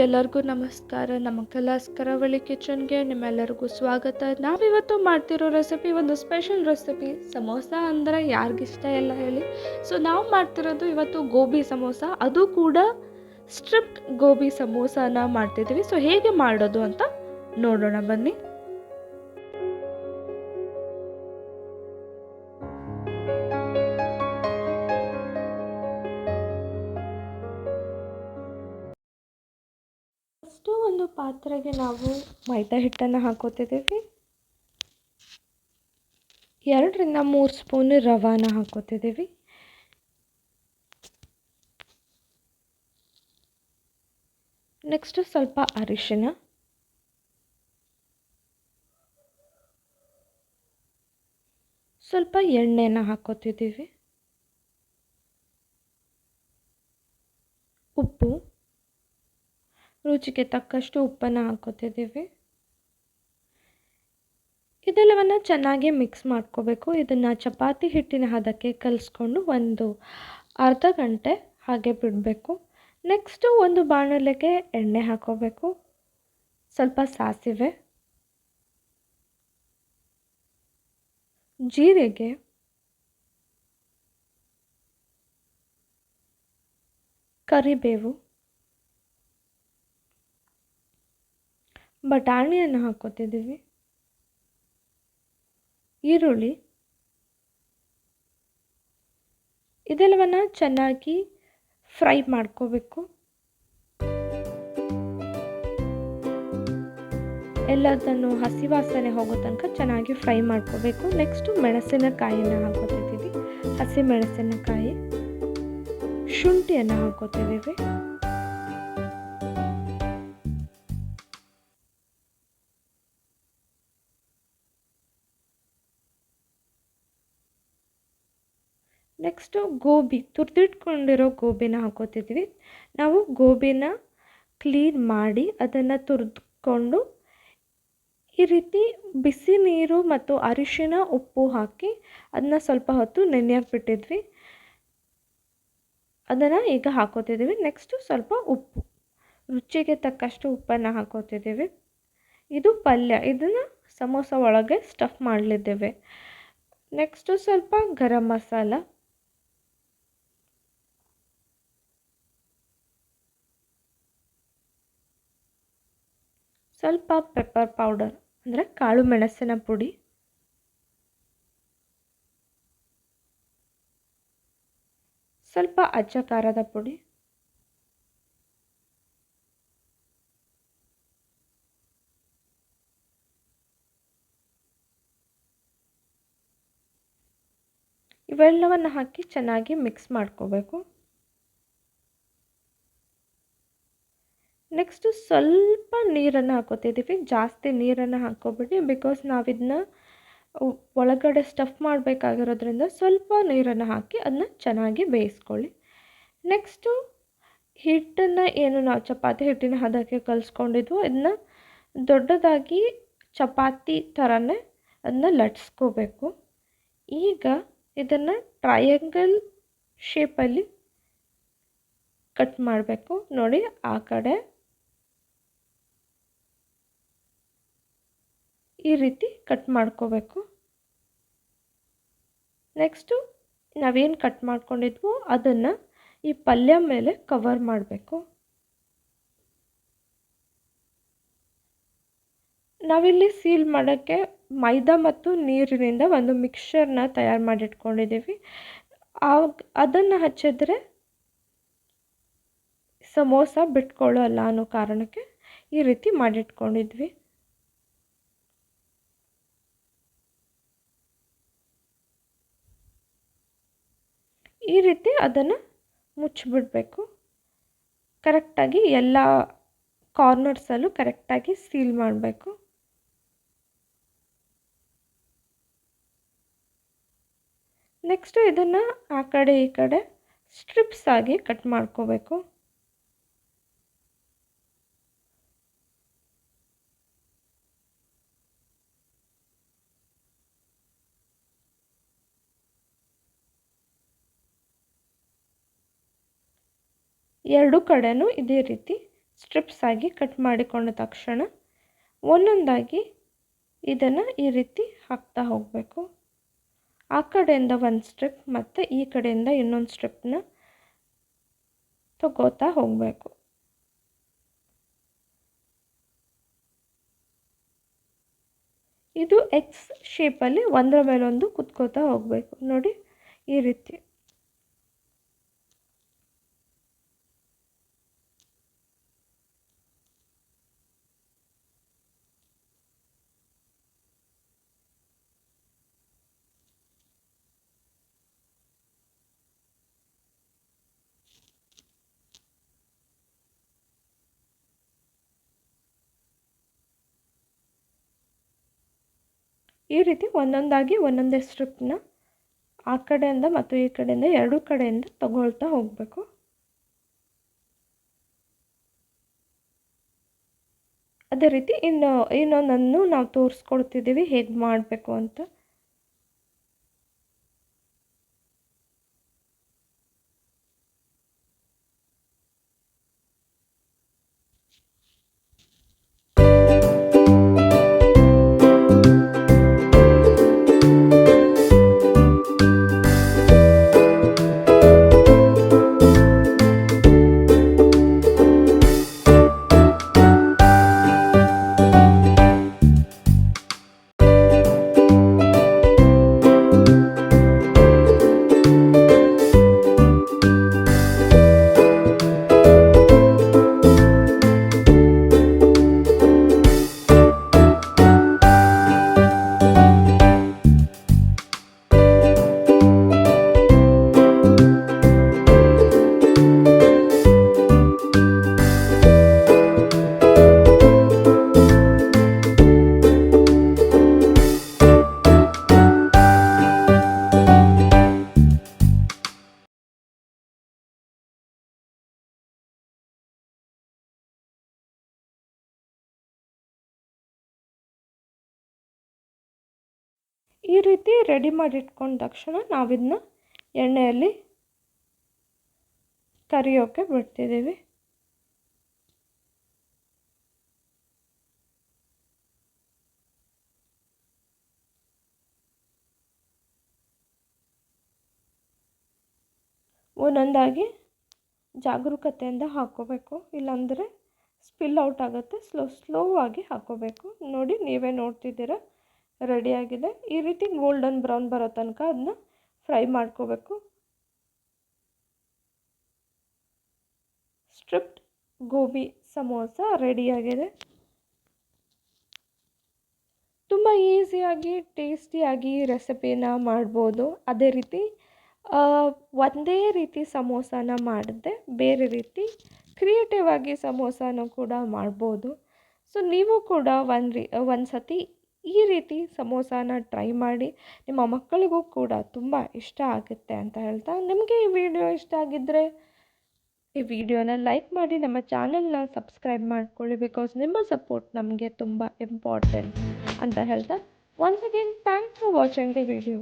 ಎಲ್ಲರಿಗೂ ನಮಸ್ಕಾರ. ನಮ್ಮ ಕಲಾಸ್ ಕರಾವಳಿ ಕಿಚನ್ಗೆ ನಿಮ್ಮೆಲ್ಲರಿಗೂ ಸ್ವಾಗತ. ನಾವಿವತ್ತು ಮಾಡ್ತಿರೋ ರೆಸಿಪಿ ಒಂದು ಸ್ಪೆಷಲ್ ರೆಸಿಪಿ ಸಮೋಸ ಅಂದರೆ ಯಾರಿಗಿಷ್ಟ ಇಲ್ಲ ಹೇಳಿ. ಸೊ ನಾವು ಮಾಡ್ತಿರೋದು ಇವತ್ತು ಗೋಬಿ ಸಮೋಸ. ಅದು ಕೂಡ ಸ್ಟ್ರಿಪ್ಟ್ ಗೋಬಿ ಸಮೋಸನ ಮಾಡ್ತಿದ್ದೀವಿ ಸೊ ಹೇಗೆ ಮಾಡೋದು ಅಂತ ನೋಡೋಣ ಬನ್ನಿ. ಪಾತ್ರೆಗೆ ನಾವು ಮೈದಾ ಹಿಟ್ಟನ್ನು ಹಾಕೋತಿದ್ದೀವಿ. ಎರಡರಿಂದ ಮೂರು ಸ್ಪೂನ್ ರವಾನ ಹಾಕೋತಿದ್ದೀವಿ. ನೆಕ್ಸ್ಟು ಸ್ವಲ್ಪ ಅರಿಶಿನ. ಸ್ವಲ್ಪ ಎಣ್ಣೆನ ಹಾಕೋತಿದ್ದೀವಿ ಉಪ್ಪು ರುಚಿಗೆ ತಕ್ಕಷ್ಟು ಉಪ್ಪನ್ನು ಹಾಕೋತಿದ್ದೀವಿ ಇದೆಲ್ಲವನ್ನು ಚೆನ್ನಾಗಿ ಮಿಕ್ಸ್ ಮಾಡ್ಕೋಬೇಕು. ಇದನ್ನು ಚಪಾತಿ ಹಿಟ್ಟಿನ ಹದಕ್ಕೆ ಕಲಿಸ್ಕೊಂಡು ಒಂದು ಅರ್ಧ ಗಂಟೆ ಹಾಗೆ ಬಿಡಬೇಕು. ನೆಕ್ಸ್ಟು ಒಂದು ಬಾಣಲೆಗೆ ಎಣ್ಣೆ ಹಾಕೋಬೇಕು ಸ್ವಲ್ಪ ಸಾಸಿವೆ. ಜೀರಿಗೆ. ಕರಿಬೇವು. ಬಟಾಣಿಯನ್ನು ಹಾಕೋತಿದ್ದೀವಿ ಈರುಳ್ಳಿ. ಇದೆಲ್ಲವನ್ನು ಚೆನ್ನಾಗಿ ಫ್ರೈ ಮಾಡ್ಕೋಬೇಕು. ಎಲ್ಲದನ್ನು ಹಸಿ ವಾಸನೆ ಹೋಗೋ ತನಕ ಚೆನ್ನಾಗಿ ಫ್ರೈ ಮಾಡ್ಕೋಬೇಕು. ನೆಕ್ಸ್ಟು ಮೆಣಸಿನಕಾಯಿಯನ್ನು ಹಾಕೋತಿದ್ದೀವಿ ಹಸಿ ಮೆಣಸಿನಕಾಯಿ. ಶುಂಠಿಯನ್ನು ಹಾಕೋತಿದ್ದೀವಿ ನೆಕ್ಸ್ಟು ಗೋಬಿ, ತುರಿದಿಟ್ಕೊಂಡಿರೋ ಗೋಬಿನ ಹಾಕೋತಿದ್ವಿ. ನಾವು ಗೋಬಿನ ಕ್ಲೀನ್ ಮಾಡಿ ಅದನ್ನು ತುರಿದುಕೊಂಡು ಈ ರೀತಿ ಬಿಸಿ ನೀರು ಮತ್ತು ಅರಿಶಿನ ಉಪ್ಪು ಹಾಕಿ ಅದನ್ನ ಸ್ವಲ್ಪ ಹೊತ್ತು ನೆನೆಯಕ್ಕೆ ಬಿಟ್ಟಿದ್ವಿ. ಅದನ್ನು ಈಗ ಹಾಕೋತಿದ್ದೀವಿ. ನೆಕ್ಸ್ಟು ಸ್ವಲ್ಪ ಉಪ್ಪು. ರುಚಿಗೆ ತಕ್ಕಷ್ಟು ಉಪ್ಪನ್ನು ಹಾಕೋತಿದ್ದೀವಿ. ಇದು ಪಲ್ಯ. ಇದನ್ನು ಸಮೋಸ ಒಳಗೆ ಸ್ಟಫ್ ಮಾಡಲಿದ್ದೇವೆ. ನೆಕ್ಸ್ಟು ಸ್ವಲ್ಪ ಗರಂ ಮಸಾಲ. ಸ್ವಲ್ಪ ಪೆಪ್ಪರ್ ಪೌಡರ್ ಅಂದರೆ ಕಾಳು ಮೆಣಸಿನ ಪುಡಿ. ಸ್ವಲ್ಪ ಅಜ್ಜ ಖಾರದ ಪುಡಿ. ಇವೆಲ್ಲವನ್ನು ಹಾಕಿ ಚೆನ್ನಾಗಿ ಮಿಕ್ಸ್ ಮಾಡ್ಕೋಬೇಕು. ನೆಕ್ಸ್ಟು ಸ್ವಲ್ಪ ನೀರನ್ನು ಹಾಕೋತಿದ್ದೀವಿ ಜಾಸ್ತಿ ನೀರನ್ನು ಹಾಕ್ಕೊಬೇಡಿ ಬಿಕಾಸ್ ನಾವಿದನ್ನ ಒಳಗಡೆ ಸ್ಟಫ್ ಮಾಡಬೇಕಾಗಿರೋದ್ರಿಂದ ಸ್ವಲ್ಪ ನೀರನ್ನು ಹಾಕಿ ಅದನ್ನ ಚೆನ್ನಾಗಿ ಬೇಯಿಸ್ಕೊಳ್ಳಿ. ನೆಕ್ಸ್ಟು ಹಿಟ್ಟನ್ನು ಏನು ನಾವು ಚಪಾತಿ ಹಿಟ್ಟಿನ ಹದಕ್ಕೆ ಕಲಿಸ್ಕೊಂಡಿದ್ವು ಇದನ್ನ ದೊಡ್ಡದಾಗಿ ಚಪಾತಿ ಥರನೇ ಅದನ್ನ ಲಟ್ಸ್ಕೋಬೇಕು. ಈಗ ಇದನ್ನು ಟ್ರಯಾಂಗಲ್ ಶೇಪಲ್ಲಿ ಕಟ್ ಮಾಡಬೇಕು. ನೋಡಿ ಆ ಕಡೆ ಈ ರೀತಿ ಕಟ್ ಮಾಡ್ಕೋಬೇಕು. ನೆಕ್ಸ್ಟು ನಾವೇನು ಕಟ್ ಮಾಡ್ಕೊಂಡಿದ್ವೋ ಅದನ್ನು ಈ ಪಲ್ಯ ಮೇಲೆ ಕವರ್ ಮಾಡಬೇಕು. ನಾವಿಲ್ಲಿ ಸೀಲ್ ಮಾಡೋಕ್ಕೆ ಮೈದಾ ಮತ್ತು ನೀರಿನಿಂದ ಒಂದು ಮಿಕ್ಸ್ಚರ್ನ ತಯಾರು ಮಾಡಿಟ್ಕೊಂಡಿದ್ದೀವಿ ಆಗ ಅದನ್ನು ಹಚ್ಚಿದ್ರೆ ಸಮೋಸ ಬಿಟ್ಕೊಳ್ಳೋಲ್ಲ ಅನ್ನೋ ಕಾರಣಕ್ಕೆ ಈ ರೀತಿ ಮಾಡಿಟ್ಕೊಂಡಿದ್ವಿ. ಈ ರೀತಿ ಅದನ್ನು ಮುಚ್ಚಿಬಿಡಬೇಕು. ಕರೆಕ್ಟಾಗಿ ಎಲ್ಲ ಕಾರ್ನರ್ಸಲ್ಲೂ ಕರೆಕ್ಟಾಗಿ ಸೀಲ್ ಮಾಡಬೇಕು. ನೆಕ್ಸ್ಟು ಇದನ್ನು ಆ ಕಡೆ ಈ ಕಡೆ ಸ್ಟ್ರಿಪ್ಸ್ ಆಗಿ ಕಟ್ ಮಾಡ್ಕೋಬೇಕು. ಎರಡು ಕಡೆನೂ ಇದೇ ರೀತಿ ಸ್ಟ್ರಿಪ್ಸ್ ಆಗಿ ಕಟ್ ಮಾಡಿಕೊಂಡ ತಕ್ಷಣ ಒಂದೊಂದಾಗಿ ಇದನ್ನು ಈ ರೀತಿ ಹಾಕ್ತಾ ಹೋಗಬೇಕು. ಆ ಕಡೆಯಿಂದ ಒಂದು ಸ್ಟ್ರಿಪ್ ಮತ್ತು ಈ ಕಡೆಯಿಂದ ಇನ್ನೊಂದು ಸ್ಟ್ರಿಪ್ನ ತಗೋತಾ ಹೋಗಬೇಕು. ಇದು ಎಕ್ಸ್ ಶೇಪಲ್ಲಿ ಒಂದರ ಮೇಲೊಂದು ಕುತ್ಕೋತಾ ಹೋಗಬೇಕು. ನೋಡಿ ಈ ರೀತಿ. ಈ ರೀತಿ ಒಂದೊಂದಾಗಿ ಒಂದೊಂದೇ ಸ್ಟ್ರಿಪ್ನ ಆ ಕಡೆಯಿಂದ ಮತ್ತು ಈ ಕಡೆಯಿಂದ ಎರಡೂ ಕಡೆಯಿಂದ ತಗೊಳ್ತಾ ಹೋಗಬೇಕು. ಅದೇ ರೀತಿ ಇನ್ನು ಇನ್ನೊಂದನ್ನು ನಾವು ತೋರಿಸ್ಕೊಳ್ತಿದ್ದೀವಿ ಹೇಗೆ ಮಾಡಬೇಕು ಅಂತ. ಈ ರೀತಿ ರೆಡಿ ಮಾಡಿಟ್ಕೊಂಡ ತಕ್ಷಣ ನಾವಿದನ್ನ ಎಣ್ಣೆಯಲ್ಲಿ ಕರಿಯೋಕ್ಕೆ ಬಿಡ್ತಿದ್ದೀವಿ. ಒಂದೊಂದಾಗಿ ಜಾಗರೂಕತೆಯಿಂದ ಹಾಕೋಬೇಕು. ಇಲ್ಲಾಂದರೆ ಸ್ಪಿಲ್ ಔಟ್ ಆಗುತ್ತೆ. ಸ್ಲೋ ಸ್ಲೋ ಆಗಿ ಹಾಕೋಬೇಕು. ನೋಡಿ ನೀವೇ ನೋಡ್ತಿದ್ದೀರ. ರೆಡಿಯಾಗಿದೆ. ಈ ರೀತಿ ಗೋಲ್ಡನ್ ಬ್ರೌನ್ ಬರೋ ತನಕ ಅದನ್ನ ಫ್ರೈ ಮಾಡ್ಕೋಬೇಕು. ಸ್ಟ್ರಿಪ್ಟ್ ಗೋಬಿ ಸಮೋಸ ರೆಡಿಯಾಗಿದೆ. ತುಂಬ ಈಸಿಯಾಗಿ ಟೇಸ್ಟಿಯಾಗಿ ರೆಸಿಪಿನ ಮಾಡ್ಬೋದು. ಅದೇ ರೀತಿ ಒಂದೇ ರೀತಿ ಸಮೋಸಾನ ಮಾಡಿದೆ ಬೇರೆ ರೀತಿ ಕ್ರಿಯೇಟಿವ್ ಆಗಿ ಸಮೋಸಾನು ಕೂಡ ಮಾಡ್ಬೋದು. ಸೊ ನೀವು ಕೂಡ ಒಂದು ರೀ ಒಂದು ಸತಿ ಈ ರೀತಿ ಸಮೋಸಾನ ಟ್ರೈ ಮಾಡಿ ನಿಮ್ಮ ಮಕ್ಕಳಿಗೂ ಕೂಡ ತುಂಬ ಇಷ್ಟ ಆಗುತ್ತೆ ಅಂತ ಹೇಳ್ತಾ ನಿಮಗೆ ಈ ವಿಡಿಯೋ ಇಷ್ಟ ಆಗಿದ್ದರೆ ಈ ವಿಡಿಯೋನ ಲೈಕ್ ಮಾಡಿ, ನಮ್ಮ ಚಾನೆಲ್ನ ಸಬ್ಸ್ಕ್ರೈಬ್ ಮಾಡ್ಕೊಳ್ಳಿ ಬಿಕಾಸ್ ನಿಮ್ಮ ಸಪೋರ್ಟ್ ನಮಗೆ ತುಂಬ ಇಂಪಾರ್ಟೆಂಟ್ ಅಂತ ಹೇಳ್ತಾ once again thanks for watching the video